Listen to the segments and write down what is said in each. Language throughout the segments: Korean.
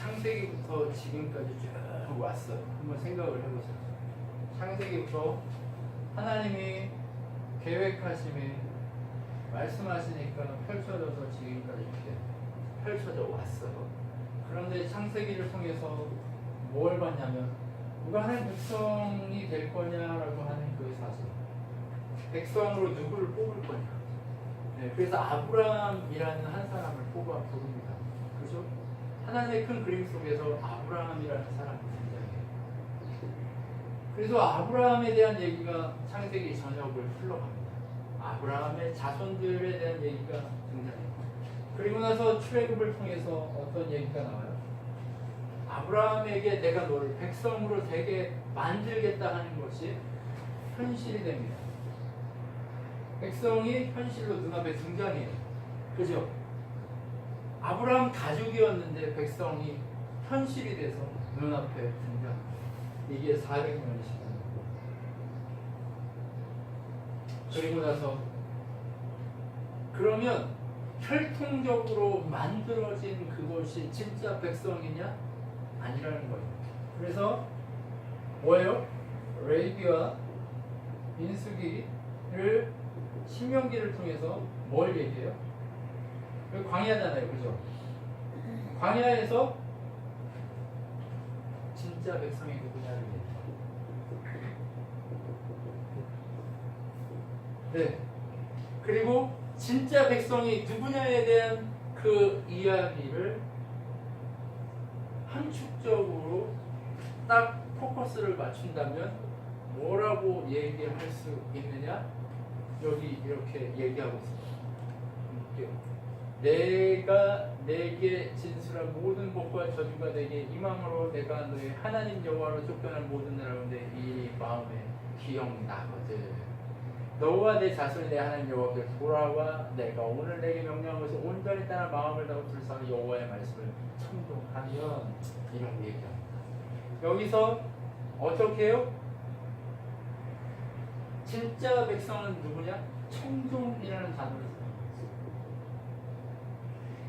창세기부터 지금까지 쭉 왔어요. 한번 생각을 해보세요. 창세기부터 하나님이 계획하심이 말씀하시니까 펼쳐져서 지금까지 이렇게 펼쳐져 왔어요. 그런데 창세기를 통해서 뭘 봤냐면 누가 하나님 백성이 될 거냐라고 하는 그 사실. 백성으로 누구를 뽑을 거냐. 네, 그래서 아브라함이라는 한 사람을 뽑아 부릅니다. 그죠? 하나님의 큰 그림 속에서 아브라함이라는 사람이 등장해요. 그래서 아브라함에 대한 얘기가 창세기 전역을 흘러갑니다. 아브라함의 자손들에 대한 얘기가 등장해요. 그리고 나서 출애굽을 통해서 어떤 얘기가 나와요? 아브라함에게 내가 너를 백성으로 되게 만들겠다 하는 것이 현실이 됩니다. 백성이 현실로 눈앞에 등장해요. 그죠? 아브라함 가족이었는데 백성이 현실이 돼서 눈앞에 등장. 이게 400년이 시간. 그리고 나서 그러면 혈통적으로 만들어진 그것이 진짜 백성이냐? 아니라는 거예요. 그래서 뭐예요? 레이비와 민수기를 신명기를 통해서 뭘 얘기해요? 여기 광야잖아요, 그죠? 광야에서 진짜 백성이 누구냐를. 네. 그리고 진짜 백성이 누구냐에 대한 그 이야기를 함축적으로 딱 포커스를 맞춘다면 뭐라고 얘기할 수 있느냐? 여기 이렇게 얘기하고 있습니다. 볼게요. 내가 내게 진술한 모든 복과 저주가 내게 이망으로 내가 너의 하나님 여호와로 쫓겨난 모든 나라인데 이 마음에 기억나거든. 너와 내 자손이 내 하나님 여호와께 돌아와 내가 오늘 내게 명령한 것을 온전히 따라 마음을 다하고 불쌍히 여호와의 말씀을 청종하면 이런 얘기합니다. 여기서 어떻게 해요? 진짜 백성은 누구냐? 청종이라는 단어를.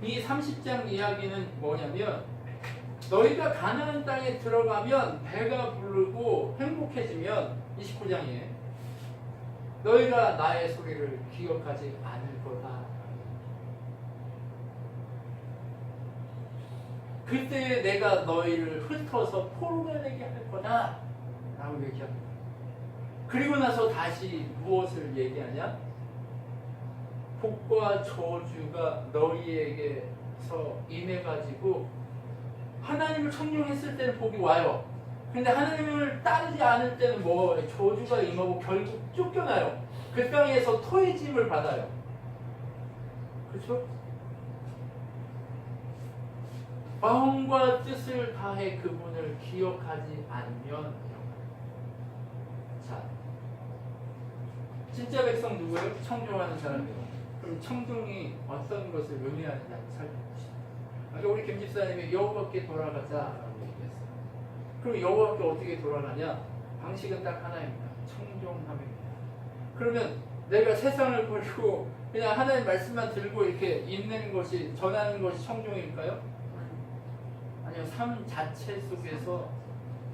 이 30장 이야기는 뭐냐면 너희가 가나안 땅에 들어가면 배가 부르고 행복해지면 29장이에요. 너희가 나의 소리를 기억하지 않을 거다. 그때 내가 너희를 흩어서 포로가 되게 할 거다. 라고 얘기합니다. 그리고 나서 다시 무엇을 얘기하냐? 복과 저주가 너희에게서 임해가지고 하나님을 청룡했을 때는 복이 와요. 근데 하나님을 따르지 않을 때는 뭐 저주가 임하고 결국 쫓겨나요. 그 땅에서 토해짐을 받아요. 그렇죠? 마음과 뜻을 다해 그분을 기억하지 않으면 자 진짜 백성 누구예요? 청종하는 사람이에요. 그럼 청종이 어떤 것을 의미하는지 한번 살펴봅시다. 아까 우리 김 집사님이 여호와께 돌아가자라고 얘기했어요. 그럼 여호와께 어떻게 돌아가냐? 방식은 딱 하나입니다. 청종함입니다. 그러면 내가 세상을 버리고 그냥 하나님 말씀만 들고 이렇게 있는 것이 전하는 것이 청종일까요? 아니요, 삶 자체 속에서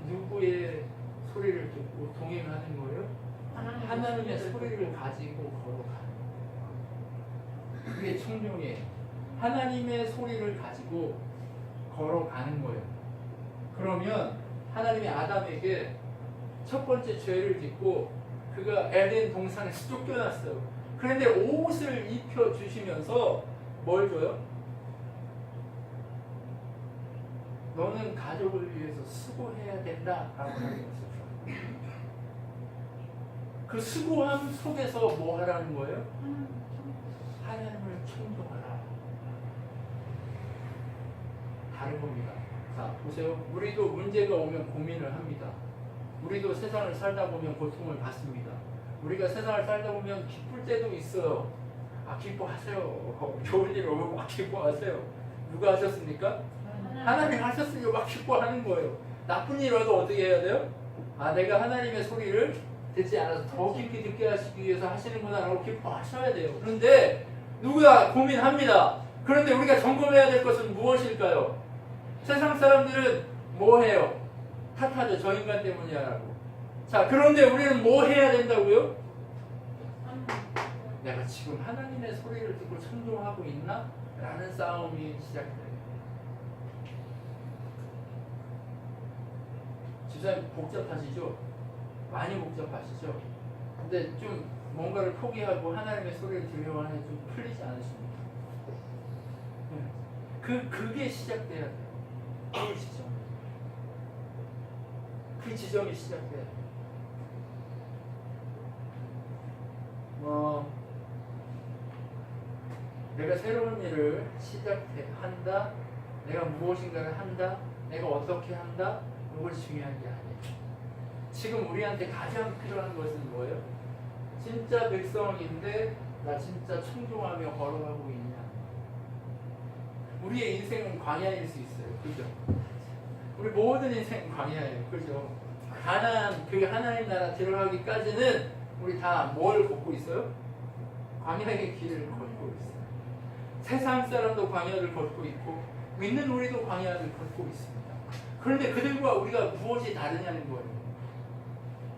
누구의 소리를 듣고 동행하는 거예요? 하나님의 소리를 가지고 걸어가는. 그게 청종이에요. 하나님의 소리를 가지고 걸어가는 거예요. 그러면 하나님이 아담에게 첫 번째 죄를 짓고 그가 에덴 동산에서 쫓겨났어요. 그런데 옷을 입혀 주시면서 뭘 줘요? 너는 가족을 위해서 수고해야 된다라고 하는 것을 줘요. 그 수고함 속에서 뭐 하라는 거예요? 하나님을 충동하라. 다른 겁니다. 자, 보세요. 우리도 문제가 오면 고민을 합니다. 우리도 세상을 살다 보면 고통을 받습니다. 우리가 세상을 살다 보면 기쁠 때도 있어요. 아, 기뻐하세요. 좋은 일 오면 막 기뻐하세요. 누가 하셨습니까? 하나님 하셨으니까 막 기뻐하는 거예요. 나쁜 일 와도 어떻게 해야 돼요? 아, 내가 하나님의 소리를 듣지 않아서 더 깊이 듣게 하시기 위해서 하시는구나라고 기뻐하셔야 돼요. 그런데 누가 고민합니다. 그런데 우리가 점검해야 될 것은 무엇일까요? 세상 사람들은 뭐 해요? 탓하죠. 저 인간 때문이야 라고. 자, 그런데 우리는 뭐 해야 된다고요? 내가 지금 하나님의 소리를 듣고 청종하고 있나? 라는 싸움이 시작돼요. 집사님 복잡하시죠? 많이 복잡하시죠? 근데 좀 뭔가를 포기하고 하나님의 소리를 들으려고 하는 좀 풀리지 않으십니까? 네. 그, 그게 시작돼야 돼요. 그 지점. 그 지점이 시작돼야 돼요. 뭐, 내가 새로운 일을 시작한다, 내가 무엇인가를 한다, 내가 어떻게 한다, 이것이 중요한 게 아니에요. 지금 우리한테 가장 필요한 것은 뭐예요? 진짜 백성인데 나 진짜 청종하며 걸어가고 있냐? 우리의 인생은 광야일 수 있어요. 그죠? 우리 모든 인생은 광야예요. 그죠? 가난 그 하나님 나라 들어가기까지는 우리 다 뭘 걷고 있어요? 광야의 길을 걷고 있어요. 세상 사람도 광야를 걷고 있고 믿는 우리도 광야를 걷고 있습니다. 그런데 그들과 우리가 무엇이 다르냐는 거예요.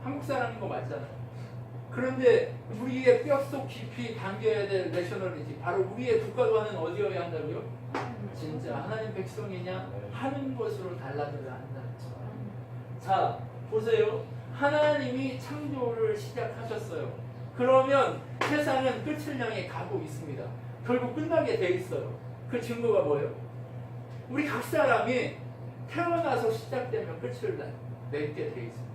한국 사람인 거 맞잖아요. 그런데 우리의 뼛속 깊이 담겨야 될 내셔널리티 바로 우리의 국가관은 어디여야 한다고요? 진짜 하나님 백성이냐 하는 것으로 달라져야 한다는 거예요. 자 보세요. 하나님이 창조를 시작하셨어요. 그러면 세상은 끝을 향해 가고 있습니다. 결국 끝나게 돼 있어요. 그 증거가 뭐예요? 우리 각 사람이 태어나서 시작되면 끝을 나- 맺게 돼 있습니다.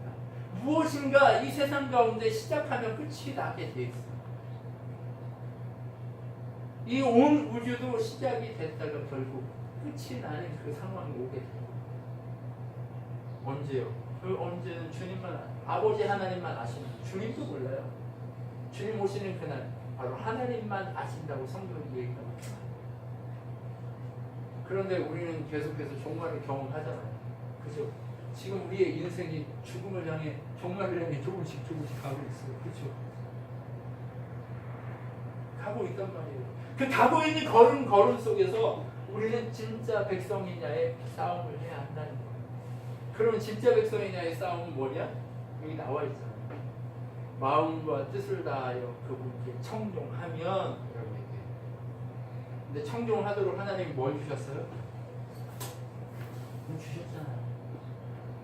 무엇인가 이 세상 가운데 시작하면 끝이 나게 돼 있어요. 이 온 우주도 시작이 됐다가 결국 끝이 나는 그 상황이 오게 돼요. 언제요? 그 언제는 주님만 아- 아버지 하나님만 아시는 주님도 몰라요. 주님 오시는 그날 바로 하나님만 아신다고 성경이 얘기합니다. 그런데 우리는 계속해서 종말을 경험하잖아요. 그죠? 지금 우리의 인생이 죽음을 향해 종말을 향해 조금씩 조금씩 가고 있어요. 그죠? 가고 있단 말이에요. 그 가고 있는 걸음 걸음 속에서 우리는 진짜 백성이냐의 싸움을 해야 한다는 거예요. 그러면 진짜 백성이냐의 싸움은 뭐냐? 여기 나와 있잖아요. 마음과 뜻을 다하여 그분께 청종하면 이라고 얘기해요. 근데 청종하도록 하나님이 뭘 주셨어요? 뭐 주셨잖아요.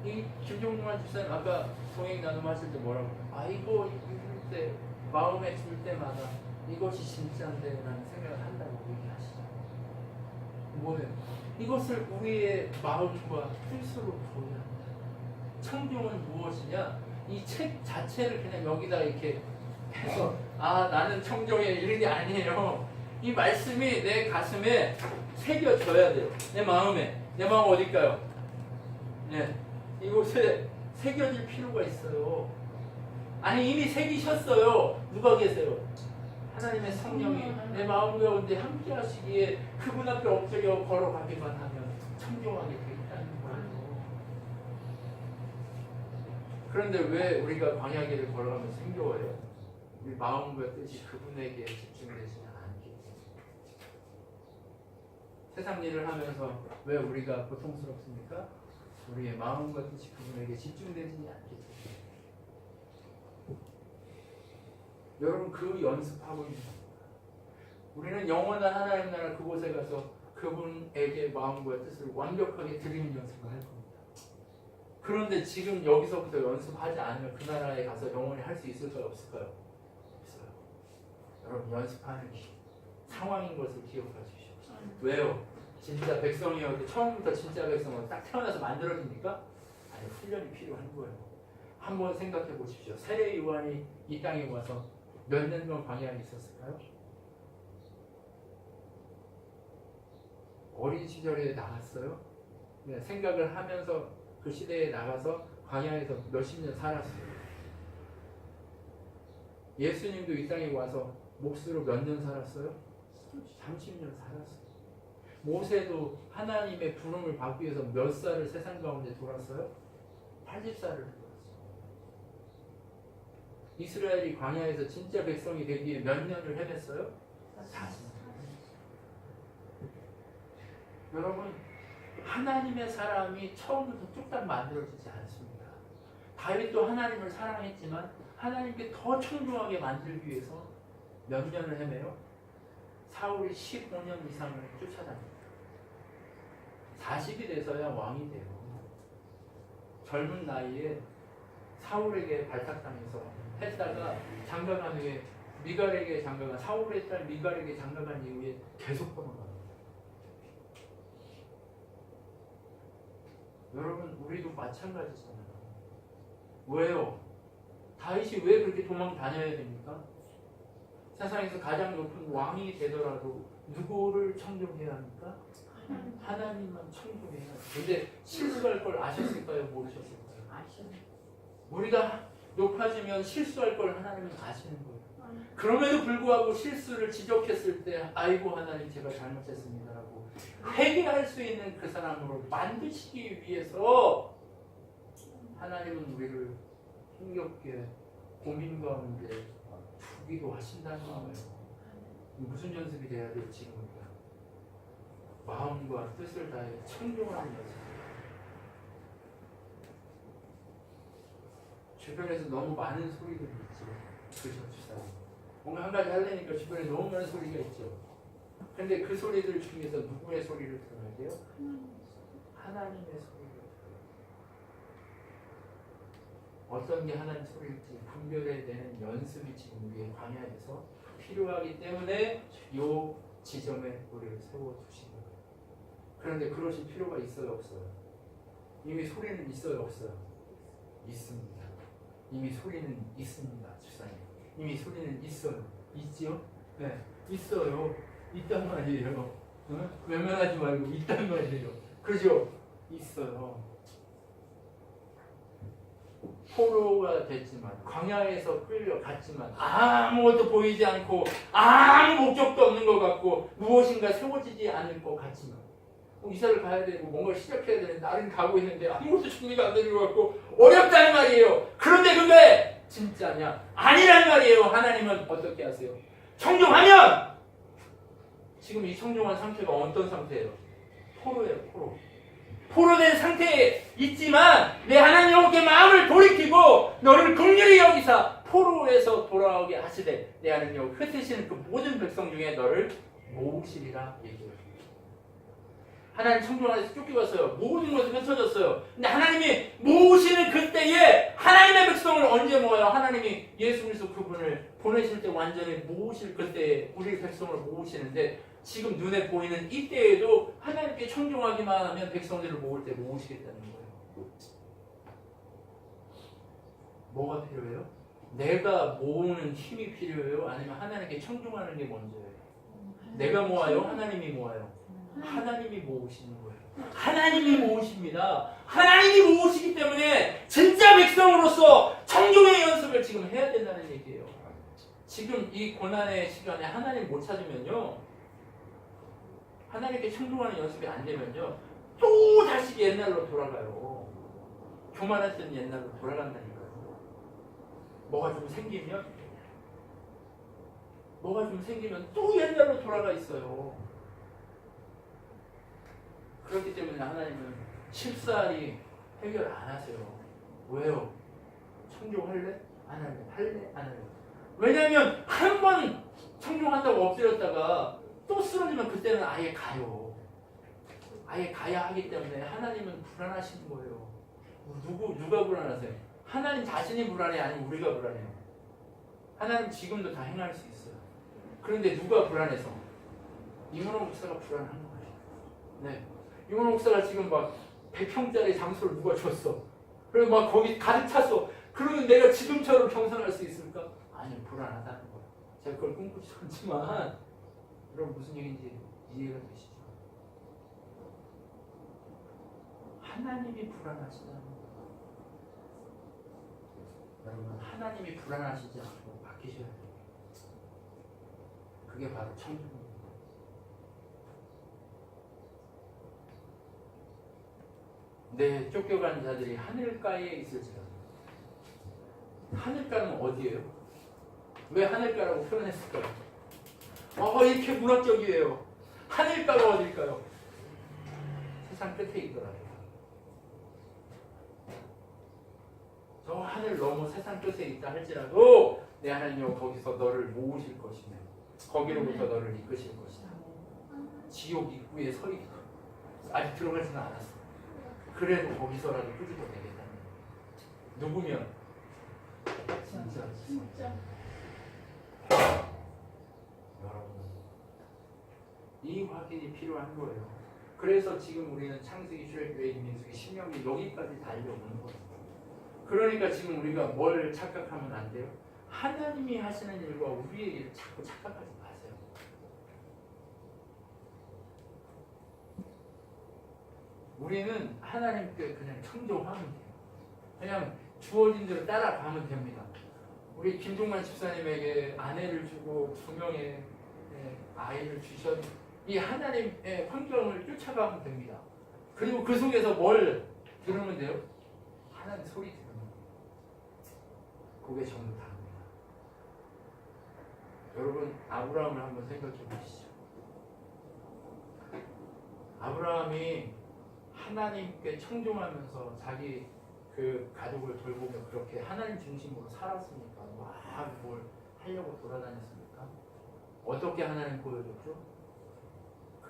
이 김종만 집사님 아까 동행 나눔하실 때 뭐라고? 아 이거 읽을 때 마음에 들 때마다 이것이 진짜인데 라는 생각을 한다고 얘기하시죠. 뭐예요? 이것을 우리의 마음과 뜻으로 보여야 한다. 청종은 무엇이냐? 이 책 자체를 그냥 여기다 이렇게 해서 아 나는 이런 게 아니에요. 이 말씀이 내 가슴에 새겨져야 돼요. 내 마음에. 내 마음 어딜까요? 네. 이곳에 새겨질 필요가 있어요. 아니 이미 새기셨어요. 누가 계세요? 하나님의 성령이 내 마음 가운데 함께 하시기에 그분 앞에 엎드려 걸어가기만 하면 청종하게 돼 있다는 거예요. 그런데 왜 우리가 광야길을 걸어가면서 힘겨워요? 우리 마음과 뜻이 그분에게 집중되지 않기. 세상 일을 하면서 왜 우리가 고통스럽습니까? 우리의 마음과 뜻이 그분에게 집중되지 않기 때문에. 여러분 그 연습하고 있는 겁니다. 우리는 영원한 하나님 나라 그곳에 가서 그분에게 마음과 뜻을 완벽하게 드리는 연습을 할 겁니다. 그런데 지금 여기서부터 연습하지 않으면 그 나라에 가서 영원히 할 수 있을까요? 없을까요? 없어요. 여러분 연습하는 기- 상황인 것을 기억하십시오. 왜요? 진짜 백성이어도 처음부터 진짜 백성은 딱 태어나서 만들어집니까? 아니 훈련이 필요한 거예요. 한번 생각해 보십시오. 세례 요한이 이 땅에 와서 몇 년간 광야에 있었을까요? 어린 시절에 나갔어요. 네, 생각을 하면서 그 시대에 나가서 광야에서 몇십 년 살았어요. 예수님도 이 땅에 와서 몫으로 몇 년 살았어요? 30년 살았어요. 모세도 하나님의 부름을 받기 위해서 몇 살을 세상 가운데 돌았어요? 80살을 돌았어요. 이스라엘이 광야에서 진짜 백성이 되기 위해 몇 년을 헤맸어요? 40년. 여러분, 하나님의 사람이 처음부터 뚝딱 만들어지지 않습니다. 다윗도 하나님을 사랑했지만 하나님께 더 청중하게 만들기 위해서 몇 년을 헤매요? 사울이 15년 이상을 쫓아다닙니다. 40이 돼서야 왕이 돼요. 젊은 나이에 사울에게 발탁당해서 했다가 장가간 후에 미갈에게 장가간 사울의 딸 미갈에게 장가간 이후에 계속 넘어갑니다. 여러분 우리도 마찬가지잖아요. 왜요? 다윗이 왜 그렇게 도망 다녀야 됩니까? 세상에서 가장 높은 왕이 되더라도 누구를 청종해야 합니까? 하나님만 청종해야 합니다. 근데 실수할 걸 아셨을까요? 모르셨을까요? 우리가 높아지면 실수할 걸 하나님은 아시는 거예요. 그럼에도 불구하고 실수를 지적했을 때 아이고 하나님 제가 잘못했습니다라고 회개할 수 있는 그 사람으로 만드시기 위해서 하나님은 우리를 힘겹게 고민 가운데 두기도 하신다는 거예요. 무슨 연습이 돼야 될지 모르겠어요. 마음과 뜻을 다해 청종하는 연습. 주변에서 너무 많은 소리들이 있죠. 그죠, 주사님. 뭔가 한 가지 하려니까 주변에 너무 많은 소리가 있죠. 근데 그 소리들 중에서 누구의 소리를 들어야 돼요? 하나님의 소리를 들어요. 어떤 게 하나님 소리일지 분별해야 되는 연습이 지금 우리의 광야에서 필요하기 때문에 요 지점에 우리를 세워두신 거예요. 그런데 그러실 필요가 있어요, 없어요? 이미 소리는 있어요, 없어요? 있습니다. 이미 소리는 있습니다, 주사님. 이미 소리는 있어요. 있지요? 네, 있어요. 있단 말이에요. 어? 외면하지 말고 있단 말이에요. 그죠? 있어요. 포로가 됐지만 광야에서 끌려갔지만 아무것도 보이지 않고 아무 목적도 없는 것 같고 무엇인가 세워지지 않을 것 같지만 뭐 이사를 가야 되고 뭔가 시작해야 되는데 나는 가고 있는데 아무것도 준비가 안 되는 것 같고 어렵다는 말이에요. 그런데 그게 진짜냐? 아니란 말이에요. 하나님은 어떻게 하세요? 청종하면 지금 이 청종한 상태가 어떤 상태예요? 포로예요, 포로. 포로된 상태에 있지만 내 하나님 여호와께 마음을 돌이키고 너를 긍휼히 여기사 포로에서 돌아오게 하시되 내 하나님 여호와 흩으시는 그 모든 백성 중에 너를 모으시리라 얘기해요. 하나님 청중안에서 쫓겨갔어요. 모든 것이 흩어졌어요. 근데 하나님이 모으시는 그때에 하나님의 백성을 언제 모아요? 하나님이 예수 그리스도 그분을 보내실 때 완전히 모으실 그때에 우리 백성을 모으시는데 지금 눈에 보이는 이때에도 하나님께 청종하기만 하면 백성들을 모을 때 모으시겠다는 거예요. 뭐가 필요해요? 내가 모으는 힘이 필요해요? 아니면 하나님께 청종하는 게 먼저예요? 내가 모아요? 하나님이 모아요? 하나님이 모으시는 거예요. 하나님이 모으십니다. 하나님이 모으시기 때문에 진짜 백성으로서 청종의 연습을 지금 해야 된다는 얘기예요. 지금 이 고난의 시간에 하나님 못 찾으면요. 하나님께 청종하는 연습이 안 되면요. 또 다시 옛날로 돌아가요. 교만했던 옛날로 돌아간다니까요. 뭐가 좀 생기면 뭐가 좀 생기면 또 옛날로 돌아가 있어요. 그렇기 때문에 하나님은 쉽사리 해결 안 하세요. 왜요? 청종할래? 안 할래? 할래? 안 할래? 왜냐면 한번 청종한다고 엎드렸다가 또 쓰러지면 그때는 아예 가요. 아예 가야 하기 때문에 하나님은 불안하신 거예요. 누구 누가 불안하세요? 하나님 자신이 불안해 아니면 우리가 불안해요? 하나님 지금도 다 행할 수 있어요. 그런데 누가 불안해서? 이문호 목사가 불안한 거예요. 네. 이문호 목사가 지금 막 100평짜리 장소를 누가 줬어. 그리고 막 거기 가득 찼어. 그러면 내가 지금처럼 경선할 수 있을까? 아니 불안하다는 거예요. 제가 그걸 꿈꾸지 않지만 여러분 무슨 얘기인지 이해가 되시죠? 하나님이 불안하시다는 거예요. 여러분 하나님이 불안하시지 않고 바뀌셔야 돼요. 그게 바로 청중입니다. 내 쫓겨간 자들이 하늘가에 있을지라. 하늘가는 어디예요? 왜 하늘가라고 표현했을까요? 어, 이렇게 문학적이에요. 하늘가가 어딜까요? 세상 끝에 있더라고요. 저 하늘 넘어 세상 끝에 있다 할지라도 내 하나님은 거기서 너를 모으실 것이며 거기로부터 너를 이끄실 것이다. 지옥 입구에 서 있고 아직 들어가지는 않았어. 그래도 거기서라도 꾸짖어 내겠다. 누구면 진짜 진짜. 여러분 이 확인이 필요한 거예요. 그래서 지금 우리는 창세기, 출애굽기, 민수기, 신명기 여기까지 달려오는 거예요. 그러니까 지금 우리가 뭘 착각하면 안 돼요? 하나님이 하시는 일과 우리의 일을 자꾸 착각하지 마세요. 우리는 하나님께 그냥 청종하면 돼요. 그냥 주어진 대로 따라가면 됩니다. 우리 김종만 집사님에게 아내를 주고 두 명의 예, 아이를 주셨 이 하나님의 환경을 쫓아가면 됩니다. 그리고 그 속에서 뭘 들으면 돼요? 하나님 소리 들으면. 그게 전부 다입니다. 여러분 아브라함을 한번 생각해 보시죠. 아브라함이 하나님께 청종하면서 자기 그 가족을 돌보며 그렇게 하나님 중심으로 살았습니까? 막뭘 하려고 돌아다녔습니까? 어떻게 하나님 보여줬죠?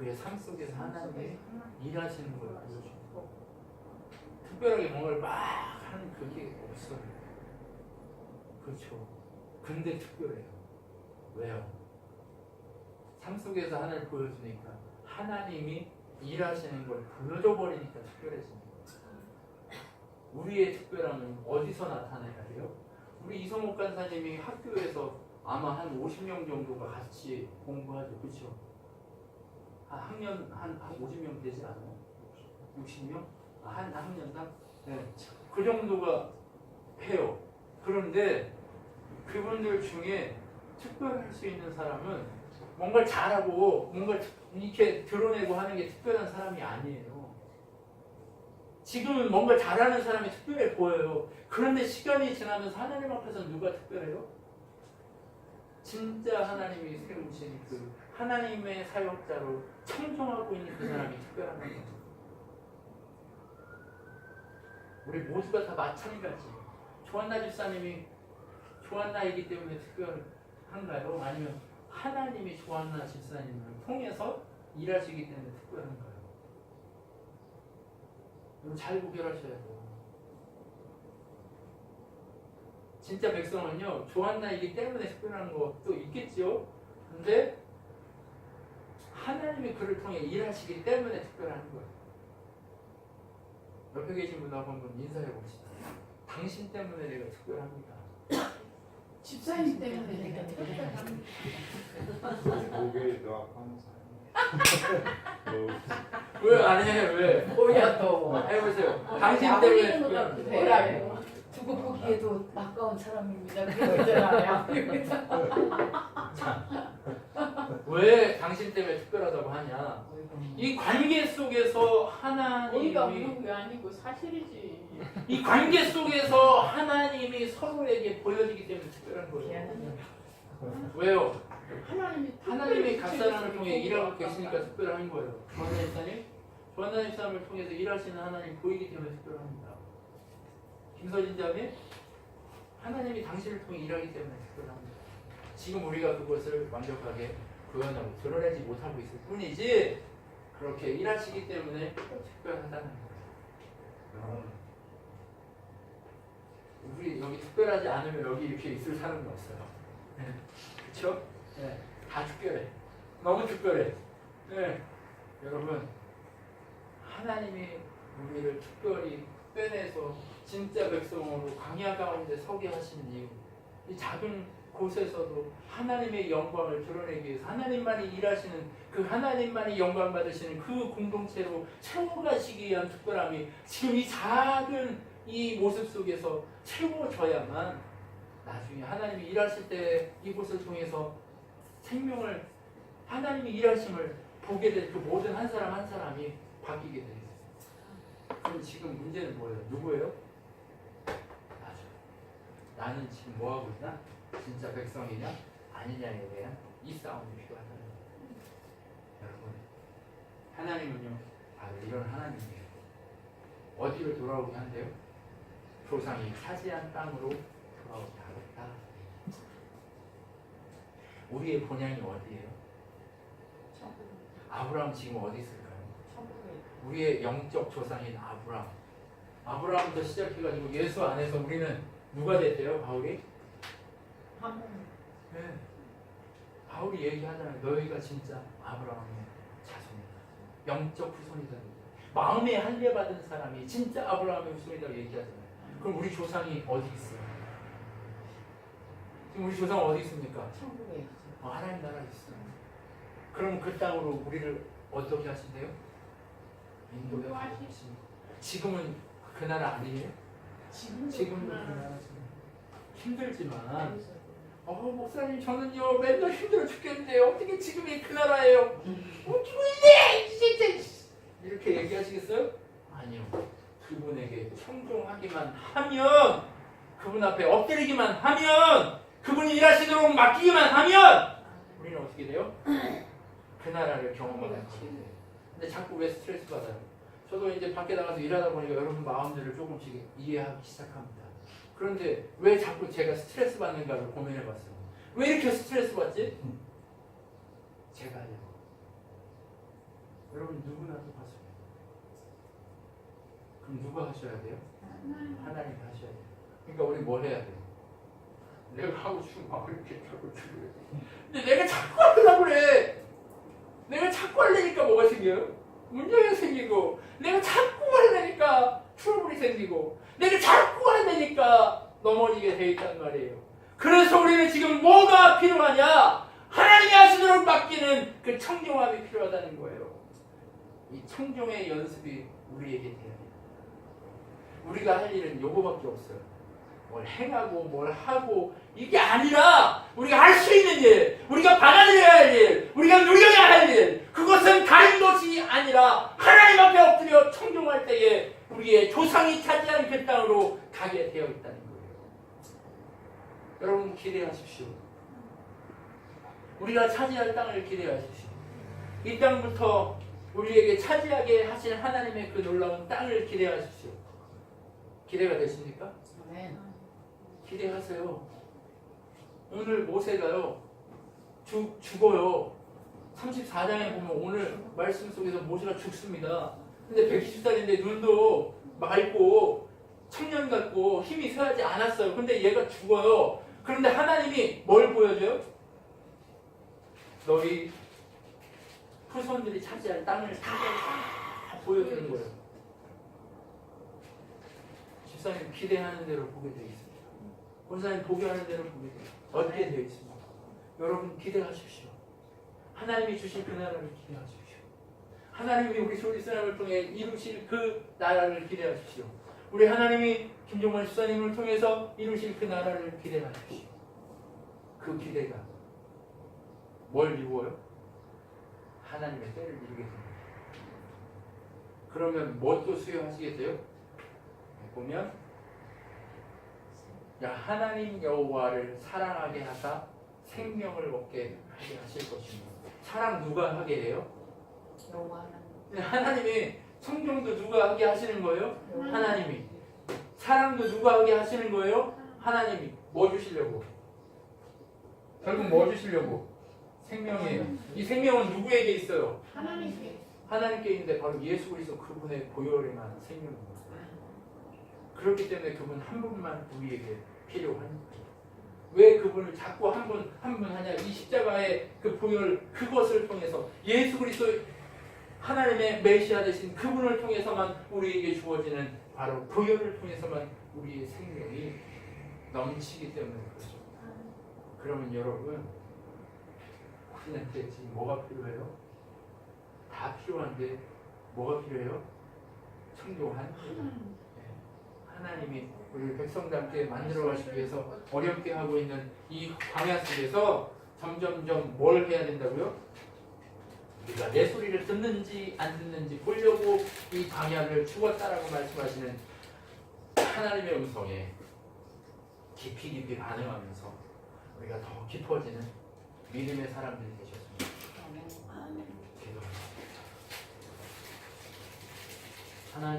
그의 삶 속에서 하나님의 일하시는 걸 보여주고 특별하게 뭔가를 막 하는 그게 없어요. 그렇죠. 근데 특별해요. 왜요? 삶 속에서 하나님을 보여주니까 하나님이 일하시는 걸 보여줘 버리니까 특별해지는 거예요. 우리의 특별함은 어디서 나타나야 돼요? 우리 이성옥 간사님이 학교에서 아마 한 50명 정도가 같이 공부하죠. 그렇죠? 한 학년 한, 한 50명 되지 않아요? 60명? 아, 한 학년당? 네. 그 정도가 해요. 그런데 그분들 중에 특별할 수 있는 사람은 뭔가를 잘하고 뭔가 이렇게 드러내고 하는 게 특별한 사람이 아니에요. 지금은 뭔가 잘하는 사람이 특별해 보여요. 그런데 시간이 지나면서 하나님 앞에서 누가 특별해요? 진짜 하나님이 세우신 그 하나님의 사역자로 청정하고 있는 그 사람이 특별한 거예요. 우리 모두가 다 마찬가지. 조한나 집사님이 조한나이기 때문에 특별한가요? 아니면 하나님이 조한나 집사님을 통해서 일하시기 때문에 특별한가요? 이거 잘 구별하셔야 돼요. 진짜 백성은요, 조한나이기 때문에 특별한 것도 있겠죠. 근데 하나님이 그를 통해 일하시기 때문에 특별한 거예요. 옆에 계신 분하고 한번 인사해 봅시다. 당신 때문에 내가 특별합니다. 집사님 때문에 내가 특별한 목에 노악하는 사람. 왜안 해? 왜? 뭐야 또. 해보세요. 당신 때문에 특별합니다. 두고 보기에도 아까운 사람입니다. 그러고 있잖아요. 왜 당신 때문에 특별하다고 하냐? 이 관계 속에서 어이가 하나님이 없는 게 아니고 사실이지. 이 관계 속에서 하나님이 서로에게 보여지기 때문에 특별한 거예요. 왜요? 하나님이 하나님이 각 사람을 통해 일하고 계시니까 특별한 거예요. 조한나 집사님, 조한나 집사님을 통해서 일하시는 하나님 보이기 때문에 특별합니다. 김서진 자매, 하나님이 당신을 통해 일하기 때문에 특별합니다. 지금 우리가 그것을 완벽하게 구현하고 드러내지 못하고 있을 뿐이지 그렇게 일하시기 때문에 특별하다는 거예요. 우리 여기 특별하지 않으면 여기 이렇게 있을 사람이 없어요. 그렇죠? 네, 다 특별해. 너무 특별해. 네, 여러분 하나님이 우리를 특별히 빼내서 진짜 백성으로 광야 가운데 서게 하신 이유, 이 작은 곳에서도 하나님의 영광을 드러내기 위해서 하나님만이 일하시는 그 하나님만이 영광 받으시는 그 공동체로 채워가시기 위한 특별함이 지금 이 작은 이 모습 속에서 채워져야만 나중에 하나님이 일하실 때 이곳을 통해서 생명을 하나님이 일하심을 보게 될 그 모든 한 사람 한 사람이 바뀌게 되겠어요. 그럼 지금 문제는 뭐예요? 누구예요? 나죠. 나는 지금 뭐 하고 있나? 진짜 백성이냐? 아니냐에 대한 이 싸움이 필요하다는 거예요. 여러분, 하나님은요, 바로 이런 하나님이에요. 어디로 돌아오게 한대요? 조상이 차지한 땅으로 돌아오게 하겠다. 우리의 본향이 어디예요? 아브라함 지금 어디 있을까요? 우리의 영적 조상인 아브라함. 아브라함부터 시작해가지고 예수 안에서 우리는 누가 됐대요? 바울이? 한 번. 네. 바울이 얘기하잖아요. 너희가 진짜 아브라함의 자손이다. 영적 후손이다. 마음에 할례 받은 사람이 진짜 아브라함의 후손이라고 얘기하잖아요. 그럼 우리 조상이 어디 있어요? 지금 우리 조상 어디 있습니까? 천국에. 어, 하나님 나라에 있어요. 그럼 그 땅으로 우리를 어떻게 하신대요? 인도해 가십니다. 지금은 그 나라 아니에요? 지금도 지금도 그 나라지만 힘들지만 어 목사님 저는요 맨날 힘들어 죽겠는데 어떻게 지금 이 그 나라예요? 어쩌고인데 진짜 이렇게 얘기하시겠어요? 아니요 그분에게 청종하기만 하면 그분 앞에 엎드리기만 하면 그분이 일하시도록 맡기기만 하면 우리는 어떻게 돼요? 그 나라를 경험하는 거예요 근데 자꾸 왜 스트레스 받아요? 저도 이제 밖에 나가서 일하다 보니까 여러분 마음들을 조금씩 이해하기 시작합니다 그런데 왜 자꾸 제가 스트레스 받는가를 고민해 봤어요. 왜 이렇게 스트레스 받지? 제가요. 여러분 누구나 똑같습니다. 그럼 누가 하셔야 돼요? 하나님 하셔야 돼요. 그러니까 우리 뭘 해야 돼요? 내가 하고 싶은 마음을 이렇게 들어야 돼. 근데 내가 자꾸 하려고 그래. 내가 자꾸 하려니까 뭐가 생겨요? 문제가 생기고 내가 자꾸 하려니까 트러블이 생기고 내가 자꾸 하려니까 넘어지게 돼 있단 말이에요. 그래서 우리는 지금 뭐가 필요하냐? 하나님이 하시도록 맡기는 그 청종함이 필요하다는 거예요. 이 청종의 연습이 우리에게 돼야 돼요. 우리가 할 일은 요거밖에 없어요. 뭘 행하고 뭘 하고 이게 아니라 우리가 할 수 있는 일, 우리가 받아들여야 할 일, 우리가 누려야 할 일, 그것은 다른 것이 아니라 하나님 앞에 엎드려 청종할 때에 우리의 조상이 차지한 그 땅으로 가게 되어 있다는 거예요. 여러분 기대하십시오. 우리가 차지할 땅을 기대하십시오. 이 땅부터 우리에게 차지하게 하신 하나님의 그 놀라운 땅을 기대하십시오. 기대가 되십니까? 기대하세요. 오늘 모세가요, 죽, 죽어요. 34장에 보면 오늘 말씀 속에서 모세가 죽습니다. 근데 120살인데 눈도 맑고 청년 같고 힘이 쇠하지 않았어요. 근데 얘가 죽어요. 그런데 하나님이 뭘 보여줘요? 너희 후손들이 차지할 땅을 다 보여주는 거예요. 집사님 기대하는 대로 보게 되어 있습니다. 본사님 보게 하는 대로 보게 되어 얻게 되어 있습니다. 여러분 기대하십시오. 하나님이 주신 그 나라를 기대하십시오. 하나님이 우리 사람을 통해 이루실 그 나라를 기대하십시오. 우리 하나님이 김종만 집사님을 통해서 이루실 그 나라를 기대하십시오. 그 기대가 뭘 이루어요? 하나님의 때를 이루게 됩니다. 그러면 뭣도 수여하시겠어요? 보면 야 하나님 여호와를 사랑하게 하사 생명을 얻게 하실 것입니다. 사랑 누가 하게 해요? 여호와 하나님. 근데 하나님이 성경도 누가 하게 하시는 거예요? 하나님이 사랑도 누가 하게 하시는 거예요? 하나님이 뭐 주시려고? 결국 뭐 주시려고? 생명이에요. 이 생명은 누구에게 있어요? 하나님께. 하나님께 있는데 바로 예수 그리스도 그분의 보혈에만 생명인 거예요. 그렇기 때문에 그분 한 분만 우리에게 필요한 거예요. 왜 그분을 자꾸 한 분 한 분 하냐? 이 십자가의 그 보혈 그것을 통해서 예수 그리스도 하나님의 메시아 되신 그분을 통해서만 우리에게 주어지는 바로 보혈을 통해서만 우리의 생명이 넘치기 때문에 그렇죠. 그러면 여러분 우리한테 지금 뭐가 필요해요? 다 필요한데 뭐가 필요해요? 청교한 하나님이 우리 백성들한테 만들어 가시기 위해서 어렵게 하고 있는 이 광야 속에서 점점점 뭘 해야 된다고요? 우리가 내 소리를 듣는지 안 듣는지 보려고 이 광야를 죽었다라고 말씀하시는 하나님의 음성에 깊이 깊이 반응하면서 우리가 더 깊어지는 믿음의 사람들이 되셨습니다. 기도합니다. 하나님